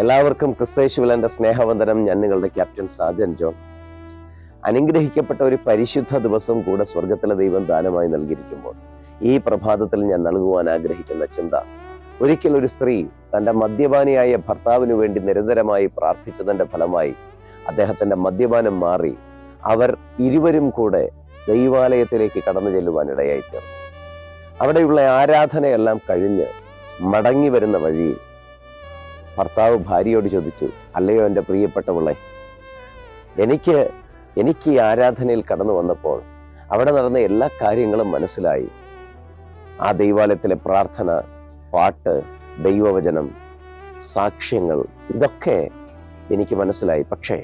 എല്ലാവർക്കും ക്രിസ്തേശുവിൽ എന്റെ സ്നേഹവന്ദനം. ഞാൻ നിങ്ങളുടെ ക്യാപ്റ്റൻ സാജൻ ജോൺ. അനുഗ്രഹിക്കപ്പെട്ട ഒരു പരിശുദ്ധ ദിവസം കൂടെ സ്വർഗത്തിലെ ദൈവം ദാനമായി നൽകിയിരിക്കുമ്പോൾ ഈ പ്രഭാതത്തിൽ ഞാൻ നൽകുവാൻ ആഗ്രഹിക്കുന്ന ചിന്ത ഒരിക്കൽ ഒരു സ്ത്രീ തന്റെ മദ്യപാനിയായ ഭർത്താവിനു വേണ്ടി നിരന്തരമായി പ്രാർത്ഥിച്ചതിന്റെ ഫലമായി അദ്ദേഹത്തിന്റെ മദ്യപാനം മാറി അവർ ഇരുവരും കൂടെ ദൈവാലയത്തിലേക്ക് കടന്നു ചെല്ലുവാനിടയായി തീർന്നു അവിടെയുള്ള ആരാധനയെല്ലാം കഴിഞ്ഞ് മടങ്ങി വരുന്ന വഴിയിൽ ഭർത്താവ് ഭാര്യയോട് ചോദിച്ചു അല്ലയോ എന്റെ പ്രിയപ്പെട്ടവളെ എനിക്ക് എനിക്ക് ഈ ആരാധനയിൽ കടന്നു വന്നപ്പോൾ അവിടെ നടന്ന എല്ലാ കാര്യങ്ങളും മനസ്സിലായി. ആ ദൈവാലയത്തിലെ പ്രാർത്ഥന പാട്ട് ദൈവവചനം സാക്ഷ്യങ്ങൾ ഇതൊക്കെ എനിക്ക് മനസ്സിലായി. പക്ഷേ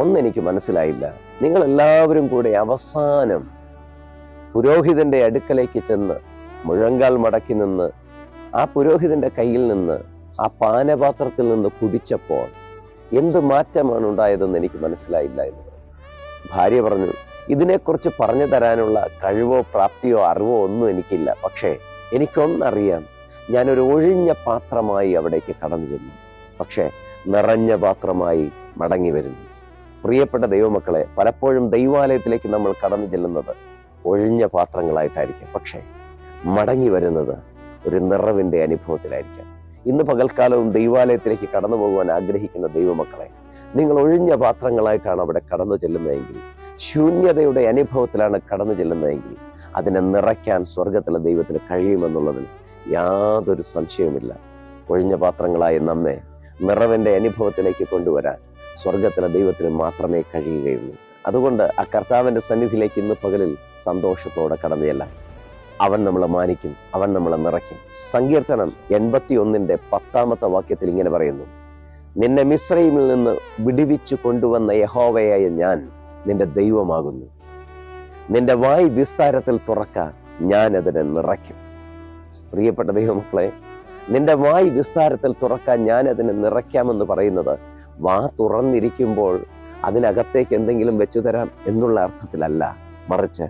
ഒന്നെനിക്ക് മനസ്സിലായില്ല. നിങ്ങൾ എല്ലാവരും കൂടെ അവസാനം പുരോഹിതന്റെ അടുക്കലേക്ക് ചെന്ന് മുഴങ്കാൽ മടക്കി നിന്ന് ആ പുരോഹിതന്റെ കയ്യിൽ നിന്ന് ആ പാനപാത്രത്തിൽ നിന്ന് കുടിച്ചപ്പോൾ എന്ത് മാറ്റമാണ് ഉണ്ടായതെന്ന് എനിക്ക് മനസ്സിലായില്ല എന്ന് ഭാര്യ പറഞ്ഞു ഇതിനെക്കുറിച്ച് പറഞ്ഞു തരാനുള്ള കഴിവോ പ്രാപ്തിയോ അറിവോ ഒന്നും എനിക്കില്ല. പക്ഷേ എനിക്കൊന്നറിയാം. ഞാനൊരു ഒഴിഞ്ഞ പാത്രമായി അവിടേക്ക് കടന്നു ചെന്നു. പക്ഷേ നിറഞ്ഞ പാത്രമായി മടങ്ങി വരുന്നു. പ്രിയപ്പെട്ട ദൈവമക്കളെ പലപ്പോഴും ദൈവാലയത്തിലേക്ക് നമ്മൾ കടന്നു ചെല്ലുന്നത് ഒഴിഞ്ഞ പാത്രങ്ങളായിട്ടായിരിക്കും. പക്ഷേ മടങ്ങി വരുന്നത് ഒരു നിറവിന്റെ അനുഭവത്തിലായിരിക്കാം. ഇന്ന് പകൽക്കാലവും ദൈവാലയത്തിലേക്ക് കടന്നു പോകുവാൻ ആഗ്രഹിക്കുന്ന ദൈവമക്കളെ നിങ്ങൾ ഒഴിഞ്ഞ പാത്രങ്ങളായിട്ടാണ് അവിടെ കടന്നു ചെല്ലുന്നതെങ്കിൽ ശൂന്യതയുടെ അനുഭവത്തിലാണ് കടന്നു ചെല്ലുന്നതെങ്കിൽ അതിനെ നിറയ്ക്കാൻ സ്വർഗത്തിലെ ദൈവത്തിന് കഴിയുമെന്നുള്ളതിൽ യാതൊരു സംശയവുമില്ല. ഒഴിഞ്ഞ പാത്രങ്ങളായ നമ്മെ നിറവിന്റെ അനുഭവത്തിലേക്ക് കൊണ്ടുവരാൻ സ്വർഗത്തിലെ ദൈവത്തിന് മാത്രമേ കഴിയുകയുള്ളൂ. അതുകൊണ്ട് ആ കർത്താവിന്റെ സന്നിധിയിലേക്ക് ഇന്ന് പകലിൽ സന്തോഷത്തോടെ കടന്നു ചെല്ലാം. അവൻ നമ്മളെ മാനിക്കും അവൻ നമ്മളെ നിറയ്ക്കും. സങ്കീർത്തനം എൺപത്തി ഒന്നിന്റെ പത്താമത്തെ വാക്യത്തിൽ ഇങ്ങനെ പറയുന്നു നിന്നെ മിശ്രയിമിൽ നിന്ന് വിടുവിച്ചു കൊണ്ടുവന്ന യഹോവയായ ഞാൻ നിന്റെ ദൈവമാകുന്നു. നിന്റെ വായ് വിസ്താരത്തിൽ തുറക്കാൻ ഞാൻ അതിനെ നിറയ്ക്കും. പ്രിയപ്പെട്ട ദൈവമക്കളെ നിന്റെ വായ് വിസ്താരത്തിൽ തുറക്കാൻ ഞാൻ അതിനെ നിറയ്ക്കാമെന്ന് പറയുന്നത് വാ തുറന്നിരിക്കുമ്പോൾ അതിനകത്തേക്ക് എന്തെങ്കിലും വെച്ചു തരാം എന്നുള്ള അർത്ഥത്തിലല്ല. മറിച്ച്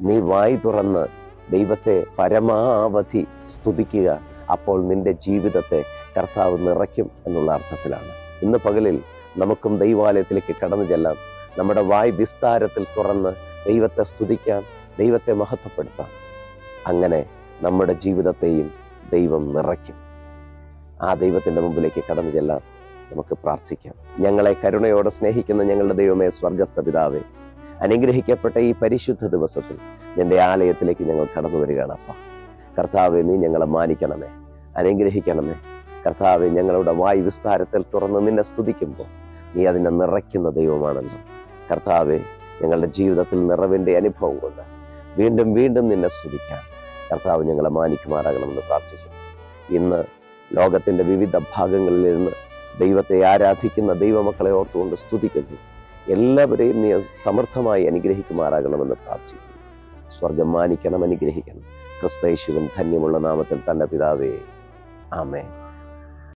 നീ വായി തുറന്ന് ദൈവത്തെ പരമാവധി സ്തുതിക്കുക. അപ്പോൾ നിന്റെ ജീവിതത്തെ കർത്താവ് നിറയ്ക്കും എന്നുള്ള അർത്ഥത്തിലാണ്. ഇന്ന് പകലിൽ നമുക്കും ദൈവാലയത്തിലേക്ക് കടന്നു ചെല്ലാം. നമ്മുടെ വായ് വിസ്താരത്തിൽ തുറന്ന് ദൈവത്തെ സ്തുതിക്കാം ദൈവത്തെ മഹത്വപ്പെടുത്താം. അങ്ങനെ നമ്മുടെ ജീവിതത്തെയും ദൈവം നിറയ്ക്കും. ആ ദൈവത്തിന്റെ മുമ്പിലേക്ക് കടന്നു ചെല്ലാം നമുക്ക് പ്രാർത്ഥിക്കാം. ഞങ്ങളെ കരുണയോടെ സ്നേഹിക്കുന്ന ഞങ്ങളുടെ ദൈവമേ സ്വർഗസ്ഥ പിതാവേ അനുഗ്രഹിക്കപ്പെട്ട ഈ പരിശുദ്ധ ദിവസത്തിൽ നിന്റെ ആലയത്തിലേക്ക് ഞങ്ങൾ കടന്നു വരികയാണ് അപ്പ. കർത്താവെ നീ ഞങ്ങളെ മാനിക്കണമേ അനുഗ്രഹിക്കണമേ. കർത്താവെ ഞങ്ങളുടെ വായു വിസ്താരത്തിൽ തുറന്ന് നിന്നെ സ്തുതിക്കുമ്പോൾ നീ അതിനെ നിറയ്ക്കുന്ന ദൈവമാണല്ലോ. കർത്താവെ ഞങ്ങളുടെ ജീവിതത്തിൽ നിറവിന്റെ അനുഭവം കൊണ്ട് വീണ്ടും വീണ്ടും നിന്നെ സ്തുതിക്കാൻ കർത്താവ് ഞങ്ങളെ മാനിക്കുമാറാകണമെന്ന് പ്രാർത്ഥിക്കുന്നു. ഇന്ന് ലോകത്തിന്റെ വിവിധ ഭാഗങ്ങളിൽ നിന്ന് ദൈവത്തെ ആരാധിക്കുന്ന ദൈവമക്കളെ ഓർത്തുകൊണ്ട് സ്തുതിക്കുന്നു. എല്ലാവരെയും നീ സമർത്ഥമായി അനുഗ്രഹിക്കുമാറാകണമെന്ന് പ്രാർത്ഥിക്കുന്നു. സ്വർഗം മാനിക്കണം അനുഗ്രഹിക്കണം. ക്രിസ്തേശുവൻ ധന്യമുള്ള നാമത്തിൽ തന്റെ പിതാവേ ആമേ